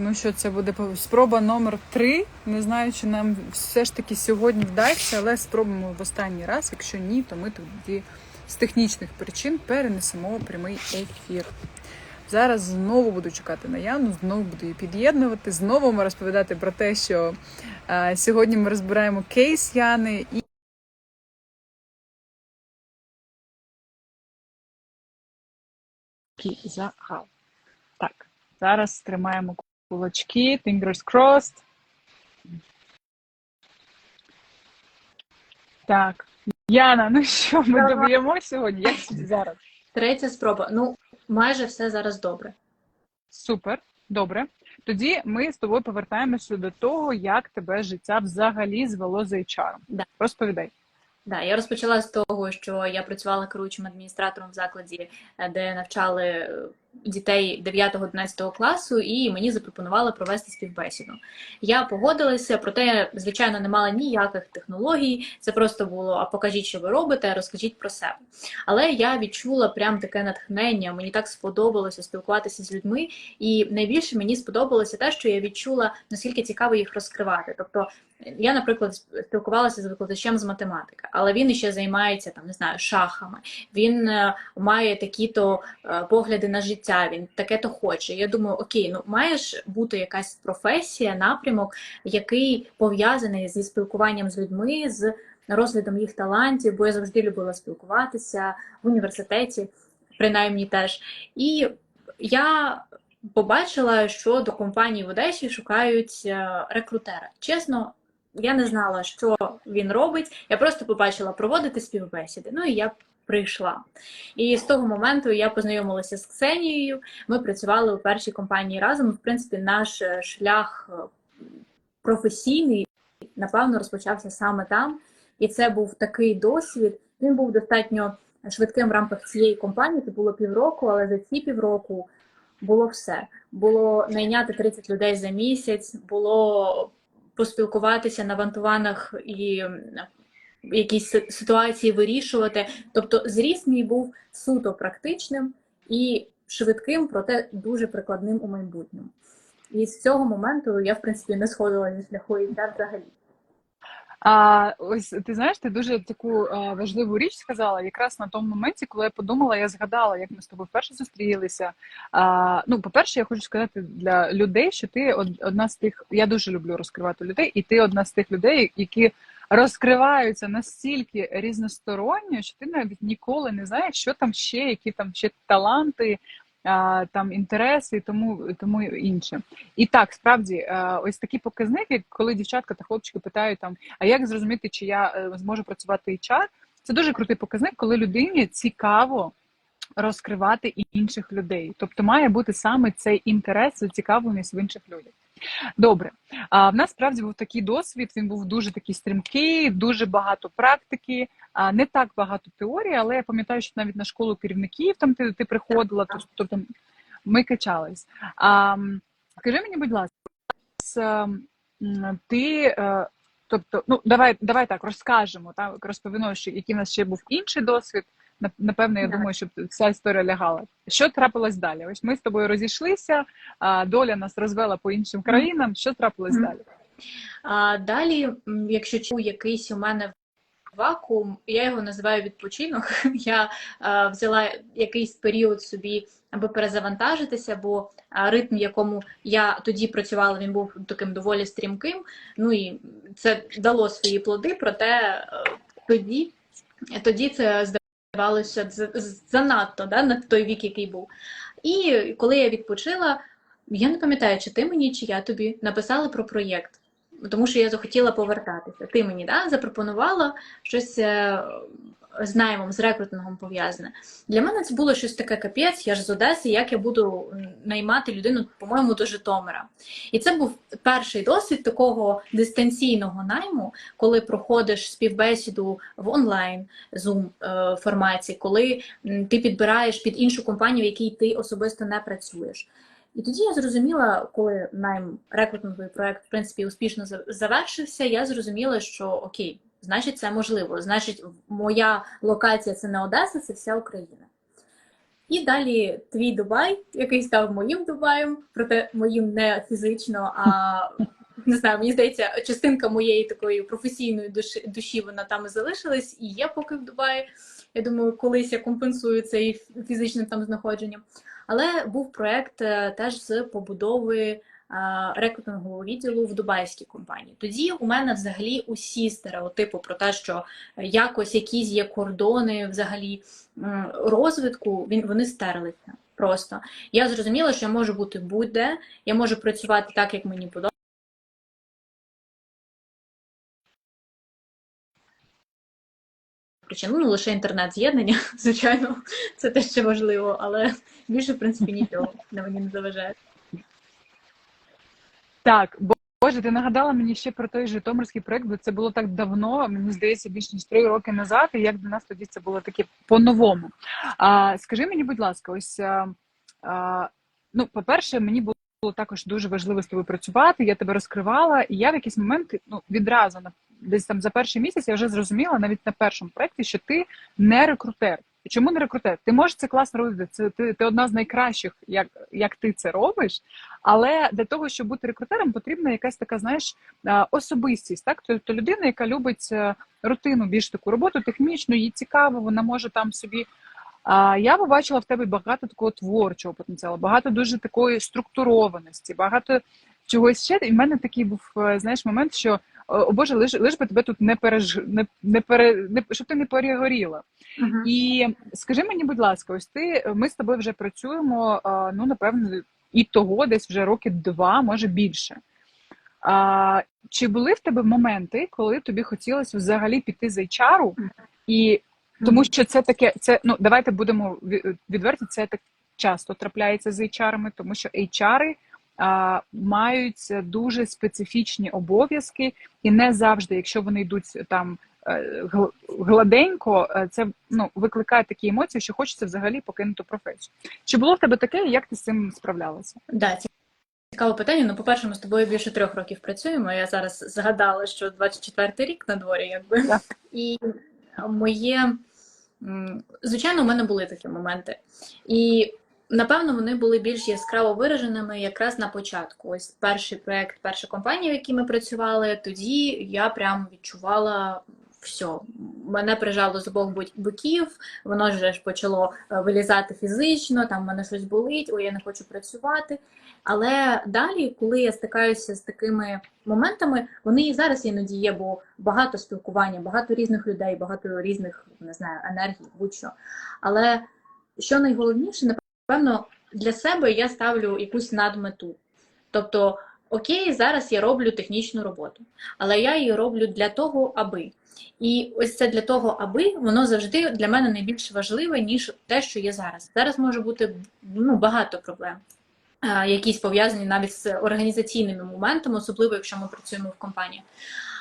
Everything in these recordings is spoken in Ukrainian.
Ну що, це буде спроба номер три. Не знаю, чи нам все ж таки сьогодні вдасться, але спробуємо в останній раз. Якщо ні, то ми тоді з технічних причин перенесемо прямий ефір. Зараз знову буду чекати на Яну, знову буду її під'єднувати, знову ми розповідати про те, що е, сьогодні ми розбираємо кейс Яни і. Загал. Так, зараз тримаємо кулачки, fingers crossed. Так, Яна, ну що, ми доб'ємо сьогодні? Як зараз? Третя спроба. Ну, майже все зараз добре. Супер, добре. Тоді ми з тобою повертаємося до того, як тебе життя взагалі звело за HR. Да. Розповідай. Да, я розпочала з того, що я працювала керуючим адміністратором в закладі, е, де навчали е, дітей 9-11 класу, і мені запропонували провести співбесіду. Я погодилася, проте звичайно, не мала ніяких технологій. Це просто було: а покажіть, що ви робите, розкажіть про себе. Але я відчула прям таке натхнення. Мені так сподобалося спілкуватися з людьми, і найбільше мені сподобалося те, що я відчула наскільки цікаво їх розкривати. Тобто, я, наприклад, спілкувалася з викладачем з математики, але він ще займається там, не знаю, шахами. Він е, має такі-то е, погляди на життя, він таке-то хоче. Я думаю, окей, ну маєш бути якась професія, напрямок, який пов'язаний зі спілкуванням з людьми, з розглядом їх талантів, бо я завжди любила спілкуватися в університеті, принаймні теж. І я побачила, що до компанії в Одесі шукають е, рекрутера. Чесно, я не знала, що він робить. Я просто побачила проводити співбесіди. Ну і я прийшла. І з того моменту я познайомилася з Ксенією. Ми працювали у першій компанії разом. В принципі, наш е, шлях е, професійний, напевно, розпочався саме там. І це був такий досвід. Він був достатньо швидким в рамках цієї компанії. Це було півроку, але за ці півроку було все. Було найняти 30 людей за місяць, було поспілкуватися на вантуванах і якісь ситуації вирішувати. Тобто, зріст мій був суто практичним і швидким, проте дуже прикладним у майбутньому. І з цього моменту я, в принципі, не сходила зі шляху і взагалі. А ось ти знаєш, ти дуже таку а, важливу річ сказала. Якраз на тому моменті, коли я подумала, я згадала, як ми з тобою вперше зустрілися. А, ну, по-перше, я хочу сказати для людей, що ти одна з тих, я дуже люблю розкривати людей, і ти одна з тих людей, які розкриваються настільки різносторонньо, що ти навіть ніколи не знаєш, що там ще, які там ще таланти. Там інтереси і тому, тому інше. І так, справді, е, ось такі показники, коли дівчатка та хлопчики питають там, а як зрозуміти, чи я е, зможу працювати HR, це дуже крутий показник, коли людині цікаво розкривати інших людей. Тобто має бути саме цей інтерес, зацікавленість в інших людях. Добре, а в нас справді був такий досвід. Він був дуже такий стрімкий, дуже багато практики, а не так багато теорії, але я пам'ятаю, що навіть на школу керівників там ти, ти приходила, тобто ми качались. А, скажи мені, будь ласка, ти, е, тобто, ну давай, давай так розкажемо, так розповімо, що який в нас ще був інший досвід. Нап- Напевно, я Так. думаю, щоб ця історія лягала. Що трапилось далі? Ось ми з тобою розійшлися, доля нас розвела по іншим країнам. Що трапилось далі? А далі, якщо чую якийсь у мене вакуум, я його називаю відпочинок. Я взяла якийсь період собі, аби перезавантажитися, бо ритм, в якому я тоді працювала, він був таким доволі стрімким. Ну і це дало свої плоди, проте е, тоді, тоді це здавалося занадто да, на той вік, який був. І коли я відпочила, я не пам'ятаю, чи ти мені, чи я тобі написала про проєкт. Тому що я захотіла повертатися. Ти мені да, запропонувала щось е, з наймом, з рекрутингом пов'язане. Для мене це було щось таке капець, я ж з Одеси, як я буду наймати людину, по-моєму, до Житомира. І це був перший досвід такого дистанційного найму, коли проходиш співбесіду в онлайн Zoom е, форматі, коли ти підбираєш під іншу компанію, в якій ти особисто не працюєш. І тоді я зрозуміла, коли найм рекрутинговий проект в принципі успішно завершився, я зрозуміла, що окей, значить, це можливо. Значить, моя локація це не Одеса, це вся Україна. І далі твій Дубай, який став моїм Дубаєм, проте моїм не фізично, а не знаю, мені здається, частинка моєї такої професійної душі, душі вона там і залишилась, і є поки в Дубаї. Я думаю, колись я компенсую це і фізичним там знаходженням. Але був проект е, теж з побудови рекрутингового відділу в дубайській компанії. Тоді у мене взагалі усі стереотипи про те, що якось якісь є кордони взагалі розвитку, він вони стерлися. Просто я зрозуміла, що я можу бути будь-де, я можу працювати так, як мені подобається. Причин, ну лише інтернет-з'єднання, звичайно, це те, що важливо, але більше, в принципі, нічого на мені не заважає. Так, бо- Боже, ти нагадала мені ще про той Житомирський проект, бо це було так давно, мені здається, більш ніж три роки назад, і як для нас тоді це було таке по-новому. А, скажи мені, будь ласка, ось а, а, ну, по-перше, мені було також дуже важливо з тобою працювати. Я тебе розкривала, і я в якийсь момент ну, відразу на десь там за перший місяць я вже зрозуміла навіть на першому проєкті, що ти не рекрутер. Чому не рекрутер? Ти можеш це класно робити. Це ти, ти одна з найкращих, як, як ти це робиш. Але для того, щоб бути рекрутером, потрібна якась така, знаєш, особистість. Так, тобто людина, яка любить е, рутину, більш таку роботу технічну, їй цікаво, вона може там собі. Я побачила в тебе багато такого творчого потенціалу, багато дуже такої структурованості, багато чогось ще. І в мене такий був е, знаєш момент, що о Боже, лиш, лиш би тебе тут не переж... не, не пере... не щоб ти не перегоріла. Мгм. І скажи мені, будь ласка, ось ти ми з тобою вже працюємо, ну напевно, і того десь вже роки два, може більше. А, чи були в тебе моменти, коли тобі хотілося взагалі піти з HR, і тому що це таке, це ну давайте будемо ві- відверті, це так часто трапляється з HR, тому що HR а, мають дуже специфічні обов'язки, і не завжди, якщо вони йдуть там е, гладенько, е, це ну викликає такі емоції, що хочеться взагалі покинути професію. Чи було в тебе таке, як ти з цим справлялася? Да, це цікаве питання. Ну, по-перше, ми з тобою більше трьох років працюємо. Я зараз згадала, що 24-й рік на дворі, якби. Так. І моє, звичайно, у мене були такі моменти. І напевно вони були більш яскраво вираженими якраз на початку. Ось перший проект, перша компанія, в якій ми працювали, тоді я прям відчувала. Все, мене прижало з обох боків, воно вже ж почало е, вилізати фізично, там в мене щось болить, ой, я не хочу працювати. Але далі, коли я стикаюся з такими моментами, вони і зараз іноді є, бо багато спілкування, багато різних людей, багато різних не знаю, енергій, будь-що. Але що найголовніше, напевно, для себе я ставлю якусь надмету. Тобто, окей, зараз я роблю технічну роботу, але я її роблю для того, аби. І ось це для того, аби воно завжди для мене найбільш важливе, ніж те, що є зараз. Зараз може бути ну, багато проблем якісь пов'язані навіть з організаційними моментами, особливо якщо ми працюємо в компанії.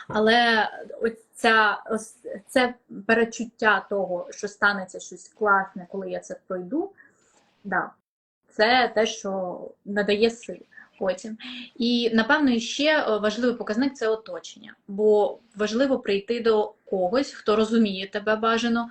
Але ось ця, ось це перечуття того, що станеться щось класне, коли я це пройду, да, це те, що надає сил потім. І напевно ще е, важливий показник це оточення, бо важливо прийти до когось, хто розуміє тебе бажано.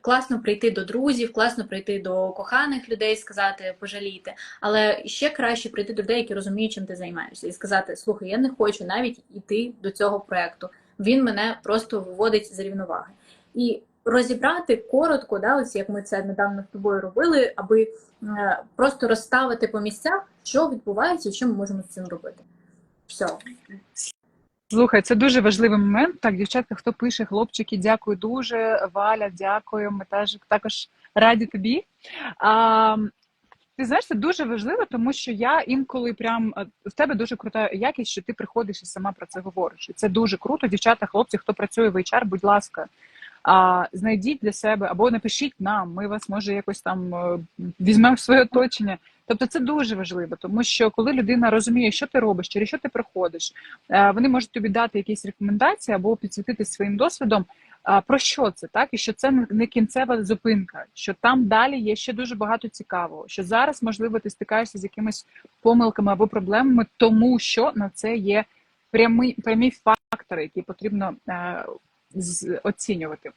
Класно прийти до друзів, класно прийти до коханих людей, сказати пожалійте. Але ще краще прийти до людей, які розуміють, чим ти займаєшся, і сказати: слухай, я не хочу навіть йти до цього проекту. Він мене просто виводить з рівноваги. І розібрати коротко, да, ось як ми це недавно з тобою робили, аби е, просто розставити по місцях, що відбувається і що ми можемо з цим робити. Все. Слухай, це дуже важливий момент. Так, дівчатка, хто пише, хлопчики, дякую дуже. Валя, дякую. Ми теж також раді тобі. А, ти знаєш, це дуже важливо, тому що я інколи прям е, в тебе дуже крута якість, що ти приходиш і сама про це говориш. І це дуже круто. Дівчата, хлопці, хто працює в HR, будь ласка, а, знайдіть для себе або напишіть нам. Ми вас може якось там е, візьмемо в своє оточення. Тобто це дуже важливо, тому що коли людина розуміє, що ти робиш, через що ти приходиш, е, вони можуть тобі дати якісь рекомендації або підсвітити своїм досвідом. Про що це так? І що це не- кінцева зупинка, що там далі є ще дуже багато цікавого. Що зараз, можливо, ти стикаєшся з якимись помилками або проблемами, тому що на це є прямі, прямі фактори, які потрібно е, оцінювати.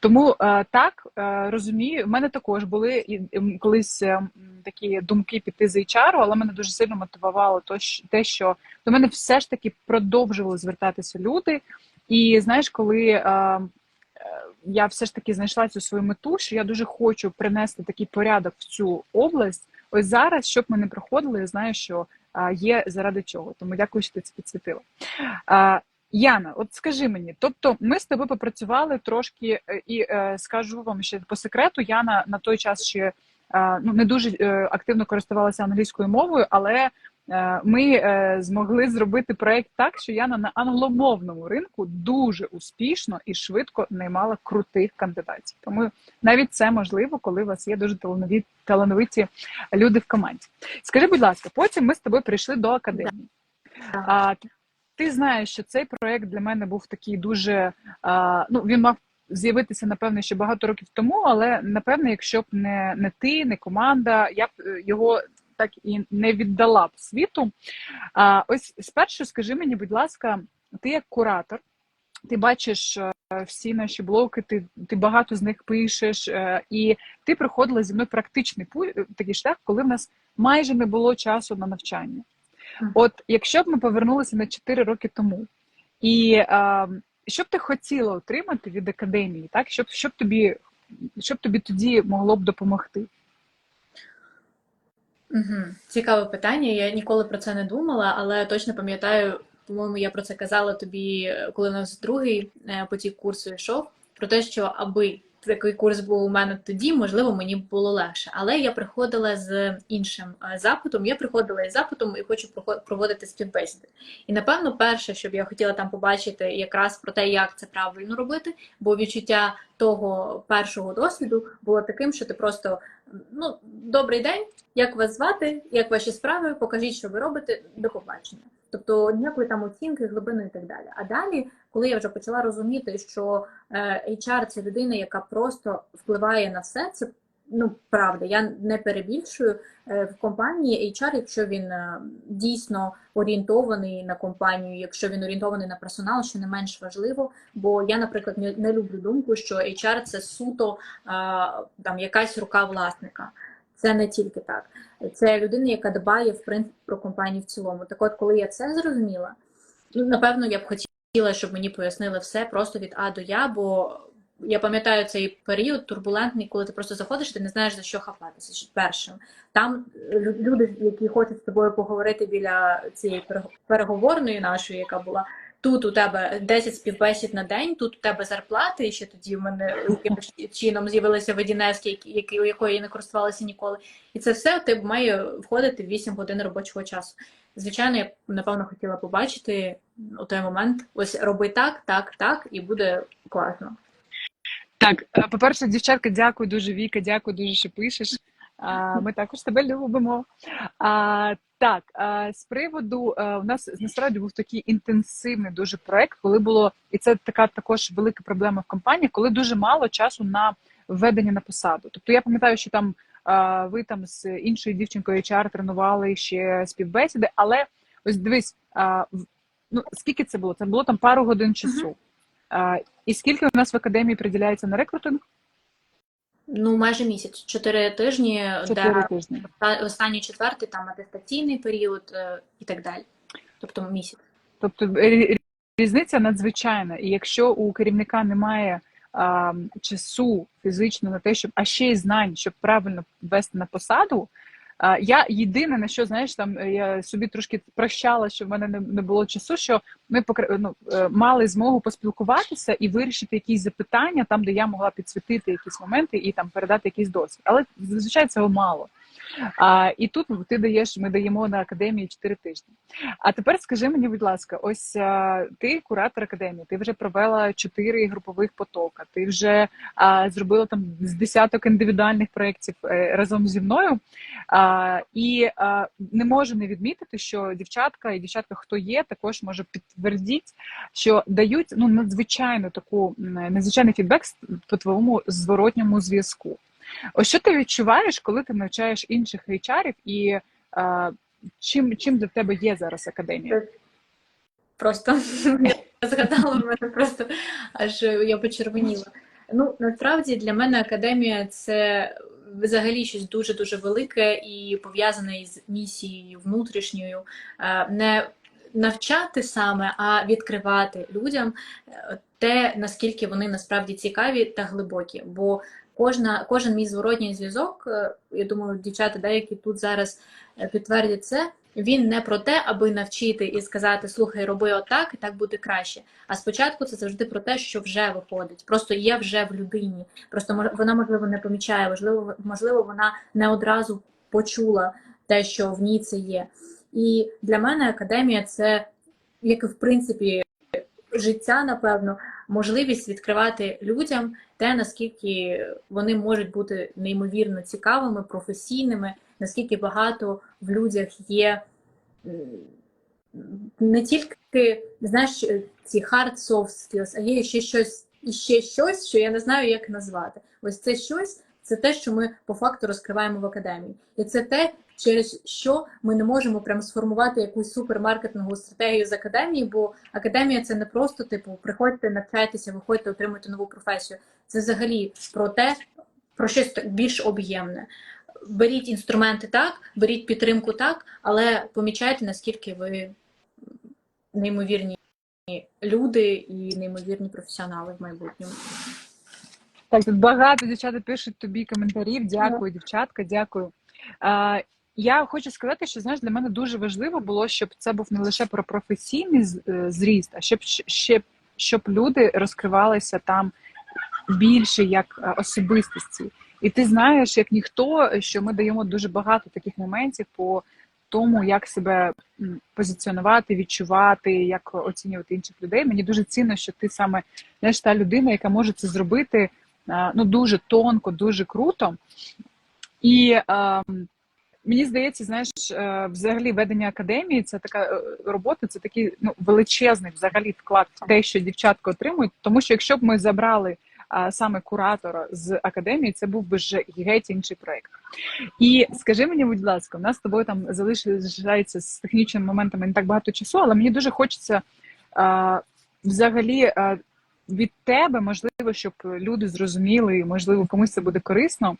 Тому е, так е, розумію, в мене також були колись е, такі думки піти з HR, але мене дуже сильно мотивувало те, що до мене все ж таки продовжували звертатися люди. І знаєш, коли е, я все ж таки знайшла цю свою мету, що я дуже хочу принести такий порядок в цю область. Ось зараз, щоб ми не проходили, я знаю, що є заради чого. Тому дякую, що ти це підсвітила. Яна, от скажи мені, тобто ми з тобою попрацювали трошки, е, і е, скажу вам ще по секрету, Яна на той час ще е, ну не дуже е, активно користувалася англійською мовою, але е, ми е, змогли зробити проект так, що Яна на англомовному ринку дуже успішно і швидко наймала крутих кандидатів. Тому навіть це можливо, коли у вас є дуже талановиті, талановиті люди в команді. Скажи, будь ласка, потім ми з тобою прийшли до академії. А, ти знаєш, що цей проект для мене був такий дуже. Ну, він мав з'явитися, напевно, ще багато років тому, але напевно, якщо б не, не ти, не команда, я б е, його так і не віддала б світу. А, ось спершу скажи мені, будь ласка, ти як куратор, ти бачиш е, всі наші блоки, ти, ти багато з них пишеш, е, і ти проходила зі мною практичний такий шлях, коли в нас майже не було часу на навчання. От якщо б ми повернулися на 4 роки тому, і е, що б ти хотіла отримати від академії, так? Щоб, щоб, тобі, щоб тобі тоді могло б допомогти? Угу. Цікаве питання. Я ніколи про це не думала, але точно пам'ятаю, по-моєму, я про це казала тобі, коли у нас другий е, потік курсу йшов, про те, що аби такий курс був у мене тоді, можливо, мені було легше. Але я приходила з іншим е, запитом. Я приходила із запитом і хочу проводити співбесіди. І напевно, перше, що б я хотіла там побачити, якраз про те, як це правильно робити, бо відчуття того першого досвіду було таким, що ти просто ну, добрий день, як вас звати, як ваші справи, покажіть, що ви робите, до побачення. Тобто ніякої там оцінки, глибини і так далі. А далі, коли я вже почала розуміти, що е, HR це людина, яка просто впливає на все, це ну правда, я не перебільшую Е, в компанії HR, якщо він е, дійсно орієнтований на компанію, якщо він орієнтований на персонал, що не менш важливо. Бо я, наприклад, не, люблю думку, що HR це суто там якась рука власника. Це не тільки так. Це людина, яка дбає в принципі про компанію в цілому. Так от, коли я це зрозуміла, ну напевно, я б хотіла, щоб мені пояснили все просто від А до Я, бо я пам'ятаю цей період турбулентний, коли ти просто заходиш, ти не знаєш за що хапатися першим. Там е, люди, які хочуть з тобою поговорити біля цієї перего- переговорної нашої, яка була. Тут у тебе 10 співбесід на день, тут у тебе зарплати, і ще тоді в мене якимось чином з'явилися ведінески, які, у якої я не користувалася ніколи. І це все тебе має входити в 8 годин робочого часу. Звичайно, я напевно хотіла побачити у той момент: ось роби так, так, так, і буде класно. Так, е, по-перше, дівчатка, дякую дуже, Віка, дякую дуже, що пишеш. Ми також тебе любимо. Так, з приводу у нас насправді був такий інтенсивний дуже проект, коли було, і це така також велика проблема в компанії, коли дуже мало часу на введення на посаду. Тобто я пам'ятаю, що там ви там з іншою дівчинкою HR тренували ще співбесіди, але ось дивись, ну скільки це було? Це було там пару годин часу. А, і скільки у нас в академії приділяється на рекрутинг? Ну, майже місяць, чотири тижні, Чотири де тижні. останній четвертий там атестаційний період е, і так далі. Тобто місяць. Тобто різниця надзвичайна. І якщо у керівника немає а, часу фізично на те, щоб а ще й знань, щоб правильно ввести на посаду. А, я єдине на що знаєш, там е, я собі трошки прощала, що в мене не, не було часу. Що ми ну, е, мали змогу поспілкуватися і вирішити якісь запитання, там де я могла підсвітити якісь моменти і там передати якийсь досвід. Але зазвичай цього мало. А, і тут ти даєш, ми даємо на академії 4 тижні. А тепер скажи мені, будь ласка, ось а, ти куратор академії, ти вже провела 4 групових потока, ти вже а, зробила там з десяток індивідуальних проєктів е, разом зі мною. А, і а, не можу не відмітити, що дівчатка і дівчатка, хто є, також може підтвердіть, що дають ну надзвичайно таку надзвичайний фідбек по твоєму зворотньому зв'язку. Ось що ти відчуваєш, коли ти навчаєш інших HR-ів і а, чим, чим для тебе є зараз академія? Просто я згадала, в мене просто аж я почервоніла. Ну, насправді для мене академія це взагалі щось дуже-дуже велике і пов'язане із місією внутрішньою. Е, Не навчати саме, а відкривати людям е, те, наскільки вони насправді цікаві та глибокі. Бо кожна, кожен мій зворотній зв'язок, е, я думаю, дівчата, деякі тут зараз е, підтвердять це. Він не про те, аби навчити і сказати слухай, роби отак, і так буде краще. А спочатку це завжди про те, що вже виходить, просто є вже в людині. Просто вона можливо не помічає, можливо, можливо, вона не одразу почула те, що в ній це є. І для мене академія це як в принципі життя, напевно, можливість відкривати людям те, наскільки вони можуть бути неймовірно цікавими, професійними, наскільки багато в людях є не тільки знаєш, ці hard soft skills, а є ще щось, ще щось, що я не знаю, як назвати. Ось це щось, це те, що ми по факту розкриваємо в академії. І це те, через що ми не можемо прям сформувати якусь супермаркетингову стратегію з академії, бо академія це не просто типу приходьте, навчайтеся, виходьте, отримуйте нову професію. Це взагалі про те, про щось більш об'ємне. Беріть інструменти так, беріть підтримку так, але помічайте, наскільки ви неймовірні люди і неймовірні професіонали в майбутньому. Так, тут багато дівчата пишуть тобі коментарів. Дякую, дівчатка, дякую. А, я хочу сказати, що знаєш, для мене дуже важливо було, щоб це був не лише про професійний е, зріст, а щоб ще щоб люди розкривалися там більше як е, особистості. І ти знаєш, як ніхто, що ми даємо дуже багато таких моментів по тому, як себе позиціонувати, відчувати, як оцінювати інших людей. Мені дуже цінно, що ти саме знаєш, та людина, яка може це зробити е, ну дуже тонко, дуже круто. І е, мені здається, знаєш, е, взагалі ведення академії це така робота, це такий ну, величезний взагалі вклад в те, що дівчатка отримують. Тому що якщо б ми забрали саме куратора з академії, це був би вже геть інший проект. І скажи мені, будь ласка, у нас з тобою там залишається з технічними моментами не так багато часу, але мені дуже хочеться а, взагалі. А, від тебе можливо, щоб люди зрозуміли, і можливо, комусь це буде корисно.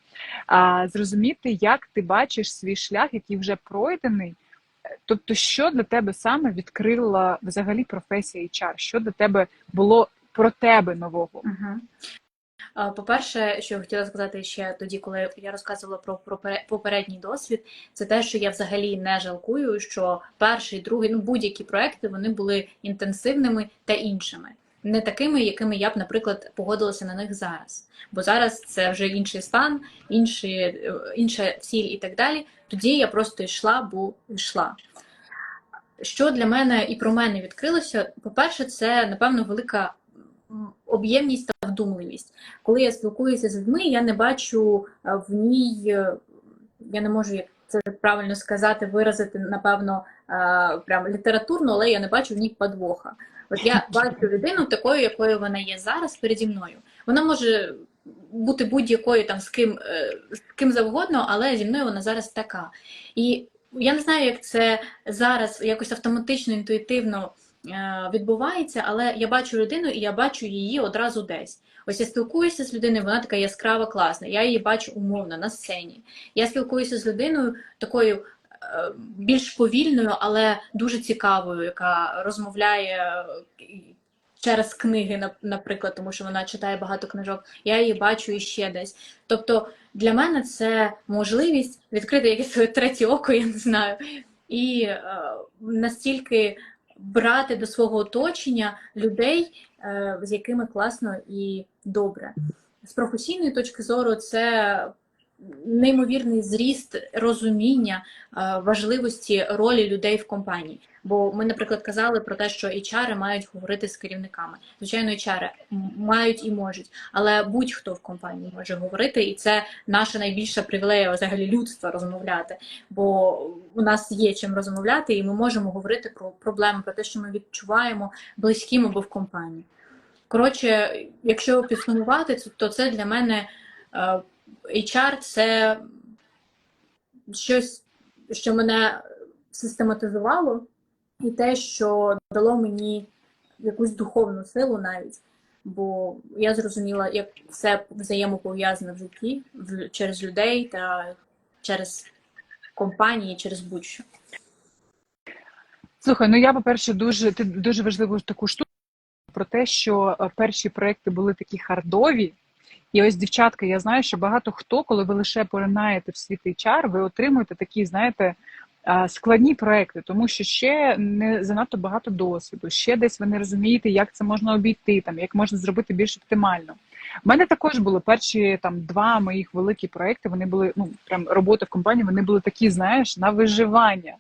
А зрозуміти, як ти бачиш свій шлях, який вже пройдений. Тобто, що для тебе саме відкрила взагалі професія HR? Що для тебе було про тебе нового? Угу. По-перше, що я хотіла сказати ще тоді, коли я розказувала про, про попередній досвід, це те, що я взагалі не жалкую, що перший, другий, ну будь-які проекти вони були інтенсивними та іншими, не такими, якими я б, наприклад, погодилася на них зараз. Бо зараз це вже інший стан, інші, е, інша ціль і так далі. Тоді я просто йшла, бо йшла. Що для мене і про мене відкрилося? По-перше, це напевно велика об'ємність та вдумливість. Коли я спілкуюся з людьми, я не бачу е, в ній, е, я не можу як це правильно сказати, виразити, напевно, е, прям літературно, але я не бачу в ній подвоха. От я бачу людину такою, якою вона є зараз переді мною. Вона може бути будь-якою там з ким, з ким завгодно, але зі мною вона зараз така. І я не знаю, як це зараз якось автоматично, інтуїтивно відбувається, але я бачу людину і я бачу її одразу десь. Ось я спілкуюся з людиною, вона така яскрава, класна. Я її бачу умовно на сцені. Я спілкуюся з людиною такою е, більш повільною, але дуже цікавою, яка розмовляє е, через книги, наприклад, тому що вона читає багато книжок. Я її бачу іще десь. Тобто для мене це можливість відкрити якесь своє третє око, я не знаю, і е, настільки брати до свого оточення людей, е, з якими класно і добре. З професійної точки зору, це неймовірний зріст розуміння е, важливості ролі людей в компанії. Бо ми, наприклад, казали про те, що HR мають говорити з керівниками. Звичайно, HR мають і можуть, але будь-хто в компанії може говорити, і це наша найбільша привілея взагалі людства розмовляти. Бо у нас є чим розмовляти, і ми можемо говорити про проблеми, про те, що ми відчуваємо близьким або в компанії. Коротше, якщо підсумувати, то це для мене е, HR це щось, що мене систематизувало, і те, що дало мені якусь духовну силу навіть. Бо я зрозуміла, як все взаємопов'язане в житті через людей та через компанії, через будь-що. Слухай, ну я, по-перше, дуже ти дуже важливу таку штуку про те, що е, перші проекти були такі хардові. І ось, дівчатка, я знаю, що багато хто, коли ви лише поринаєте в світ HR, ви отримуєте такі, знаєте, складні проекти, тому що ще не занадто багато досвіду, ще десь ви не розумієте, як це можна обійти, там як можна зробити більш оптимально. У мене також були перші там два моїх великі проекти. Вони були ну прям роботи в компанії. Вони були такі, знаєш, на виживання.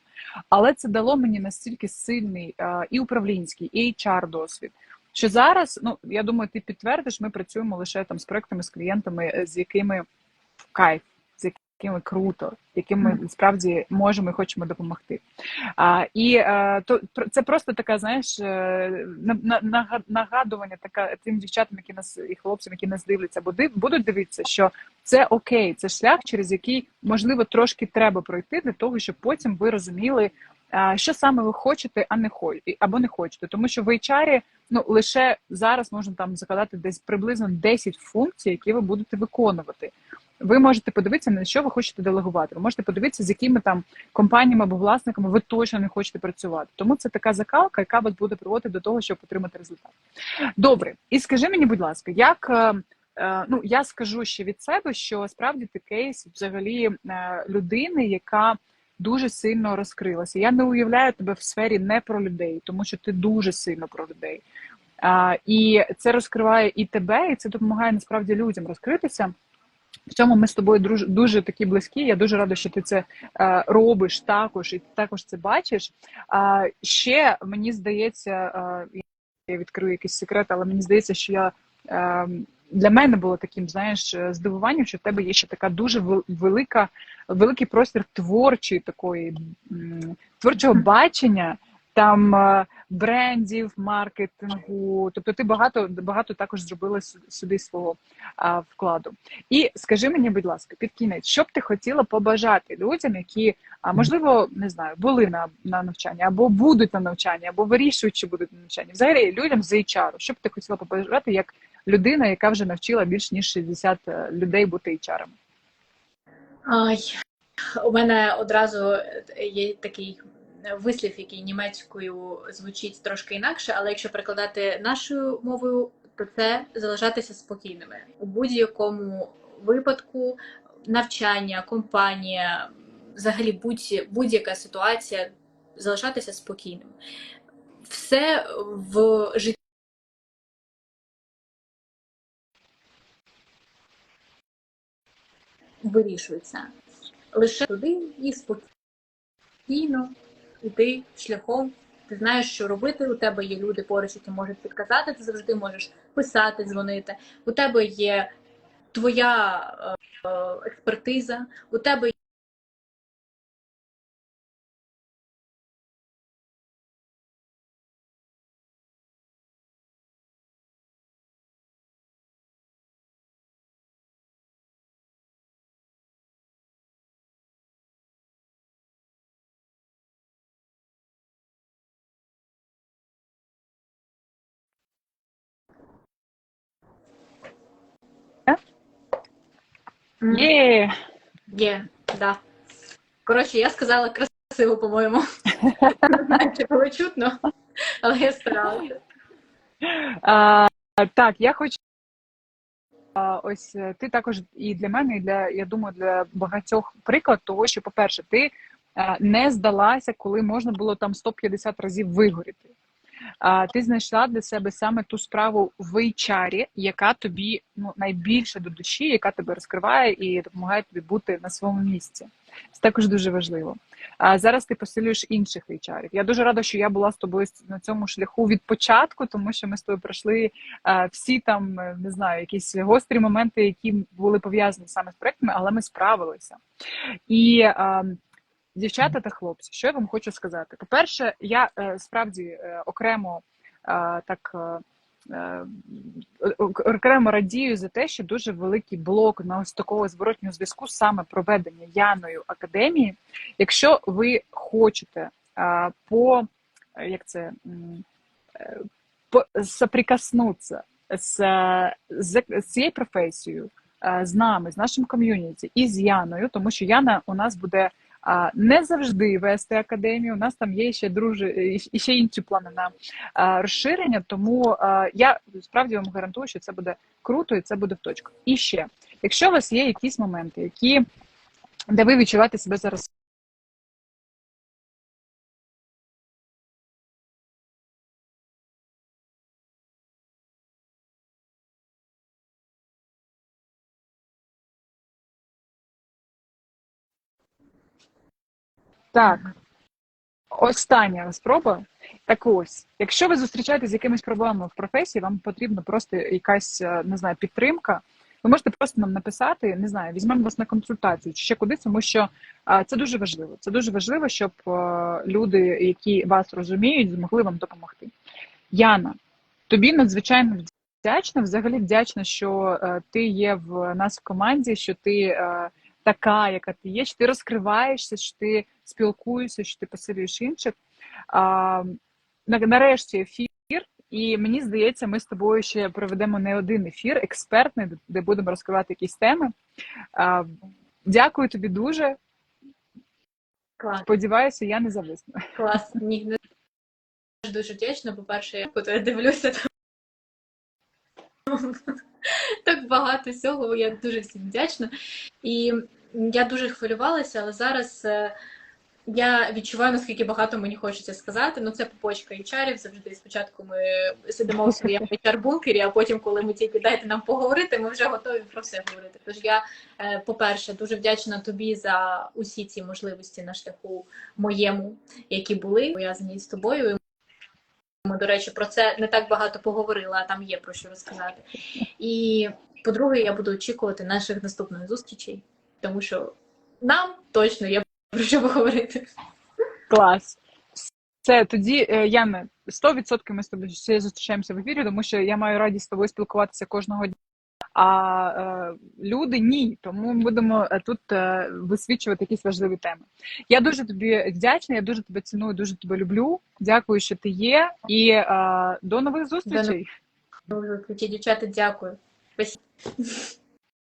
Але це дало мені настільки сильний і управлінський, і HR досвід. Що зараз, ну я думаю, ти підтвердиш, ми працюємо лише там з проектами, з клієнтами, з якими в кайф, якими круто, яким ми справді можемо і хочемо допомогти. А, І а, то це просто така, знаєш, е, на- на- нагадування така тим дівчатам, які нас і хлопцям, які нас дивляться, бо див, будуть дивитися, що це окей, це шлях, через який можливо трошки треба пройти для того, щоб потім ви розуміли, а, що саме ви хочете, а не хо або не хочете. Тому що в HR ну лише зараз можна там закладати десь приблизно 10 функцій, які ви будете виконувати. Ви можете подивитися, на що ви хочете делегувати. Ви можете подивитися, з якими там компаніями або власниками ви точно не хочете працювати. Тому це така закалка, яка вас буде приводити до того, щоб отримати результат. Добре, і скажи мені, будь ласка, як е, е, ну я скажу ще від себе, що справді ти кейс взагалі е, людини, яка дуже сильно розкрилася. Я не уявляю тебе в сфері не про людей, тому що ти дуже сильно про людей. І це розкриває і тебе, і це допомагає насправді людям розкритися. В цьому ми з тобою дуже, дуже такі близькі. Я дуже рада, що ти це е, робиш також, і ти також це бачиш. А ще мені здається, е, я відкрию якийсь секрет, але мені здається, що я е, для мене було таким, знаєш, здивуванням, що в тебе є ще така дуже велика, великий простір творчої такої творчого бачення. Там е, брендів, маркетингу, тобто ти багато багато також зробила сюди свого а, вкладу. І скажи мені, будь ласка, під кінець, що б ти хотіла побажати людям, які а, можливо не знаю, були на на навчанні, або будуть на навчанні, або вирішують, чи будуть на навчанні. Взагалі людям з HR, що б ти хотіла побажати як людина, яка вже навчила більш ніж 60 е, людей бути HR? Ай, у мене одразу є такий вислів, який німецькою звучить трошки інакше, але якщо перекладати нашою мовою, то це залишатися спокійними у будь-якому випадку навчання, компанія, взагалі будь- будь-яка ситуація, залишатися спокійним. Все в житті. Вирішується лише туди і спокійно іти шляхом. Ти знаєш, що робити. У тебе є люди поруч, які можуть підказати. Ти завжди можеш писати, дзвонити. У тебе є твоя е, експертиза, у тебе Є! Є, да. Коротше, я сказала красиво, по-моєму. Не знаю, чи було чутно, але я старалася. А, Так, я хочу. А, Ось е, ти також і для мене, і для я думаю, для багатьох приклад того, що, по-перше, ти е, не здалася, коли можна було там 150 разів вигоріти. Ти знайшла для себе саме ту справу в HR, яка тобі ну найбільше до душі, яка тебе розкриває і допомагає тобі бути на своєму місці. Це також дуже важливо. А зараз ти посилюєш інших HR. Я дуже рада, що я була з тобою на цьому шляху від початку, тому що ми з тобою пройшли всі там не знаю, якісь гострі моменти, які були пов'язані саме з проектами, але ми справилися. І а, Дівчата та хлопці, що я вам хочу сказати? По-перше, я е, справді е, окремо е, так окремо радію за те, що дуже великий блок на ось такого зворотнього зв'язку саме проведення Яною академії. Якщо ви хочете по як це по- соприкоснутися з, з, з цією професією, з нами, з нашим ком'юніті і з Яною, тому що Яна у нас буде не завжди вести академію. У нас там є ще друже і ще інші плани на розширення. Тому я справді вам гарантую, що це буде круто і це буде в точку. І ще, якщо у вас є якісь моменти, які де ви відчуваєте себе зараз. Так, остання спроба. Так ось, якщо ви зустрічаєтесь з якимись проблемами в професії, вам потрібна просто якась е, не знаю, підтримка. Ви можете просто нам написати, не знаю, візьмемо вас на консультацію чи ще кудись, тому що а, це дуже важливо. Це дуже важливо, щоб е, люди, які вас розуміють, змогли вам допомогти. Яна, тобі надзвичайно вдячна. Взагалі вдячна, що е, ти є в нас в команді, що ти е, така, яка ти є, що ти розкриваєшся, що ти спілкуєшся, що ти посилюєш інших. А, нарешті ефір. І мені здається, ми з тобою ще проведемо не один ефір, експертний, де- де будемо розкривати якісь теми. А, дякую тобі дуже. Клас. Сподіваюся, я не зависну. Клас. Ні, не дуже вдячна. По-перше, я коли я дивлюся там так багато всього. Я дуже всім вдячна. І я дуже хвилювалася, але зараз е, я відчуваю, наскільки багато мені хочеться сказати. Ну, це попочка HR завжди. Спочатку ми сидимо в своєму HR-бункері, а потім, коли ми тільки дайте нам поговорити, ми вже готові про все говорити. Тож я, е, по-перше, дуже вдячна тобі за усі ці можливості на шляху моєму, які були пов'язані з тобою. Ми, до речі, про це не так багато поговорили, а там є про що розказати. І по-друге, я буду очікувати наших наступних зустрічей, тому що нам точно є про що поговорити. Клас. Це тоді, е, Яна, 100% ми з тобою ще зустрічаємося в ефірі, тому що я маю радість з тобою спілкуватися кожного дня. А е, люди ні. Тому ми будемо е, тут е, висвічувати якісь важливі теми. Я дуже тобі вдячна, я дуже тебе ціную, дуже тебе люблю. Дякую, що ти є. І е, до нових зустрічей. Ті дівчата, дякую. Спасибо.